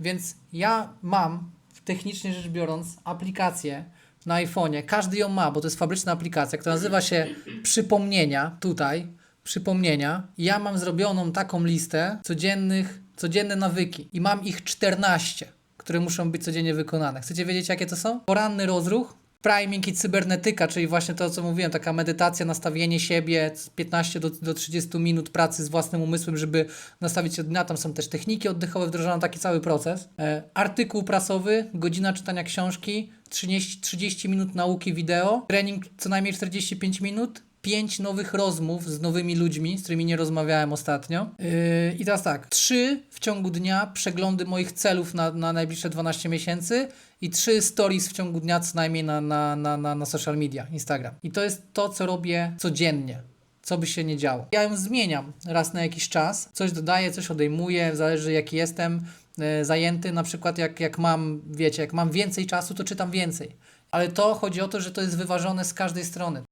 Więc ja mam, technicznie rzecz biorąc, aplikację na iPhone'ie. Każdy ją ma, bo to jest fabryczna aplikacja, która nazywa się Przypomnienia. Tutaj, Przypomnienia. Ja mam zrobioną taką listę codziennych, codzienne nawyki. I mam ich 14, które muszą być codziennie wykonane. Chcecie wiedzieć, jakie to są? Poranny rozruch, priming i cybernetyka, czyli właśnie to, co mówiłem, taka medytacja, nastawienie siebie, z 15 do, do 30 minut pracy z własnym umysłem, żeby nastawić się dnia. Tam są też techniki oddechowe, wdrożono taki cały proces. E, artykuł prasowy, godzina czytania książki, 30, 30 minut nauki wideo, trening co najmniej 45 minut, 5 nowych rozmów z nowymi ludźmi, z którymi nie rozmawiałem ostatnio. Yy, I teraz tak, 3 w ciągu dnia przeglądy moich celów na, na najbliższe 12 miesięcy i 3 stories w ciągu dnia co najmniej na, na, na, na, na social media, Instagram. I to jest to, co robię codziennie. Co by się nie działo. Ja ją zmieniam raz na jakiś czas. Coś dodaję, coś odejmuję, zależy jaki jestem e, zajęty. Na przykład jak, jak mam, wiecie, jak mam więcej czasu, to czytam więcej. Ale to chodzi o to, że to jest wyważone z każdej strony.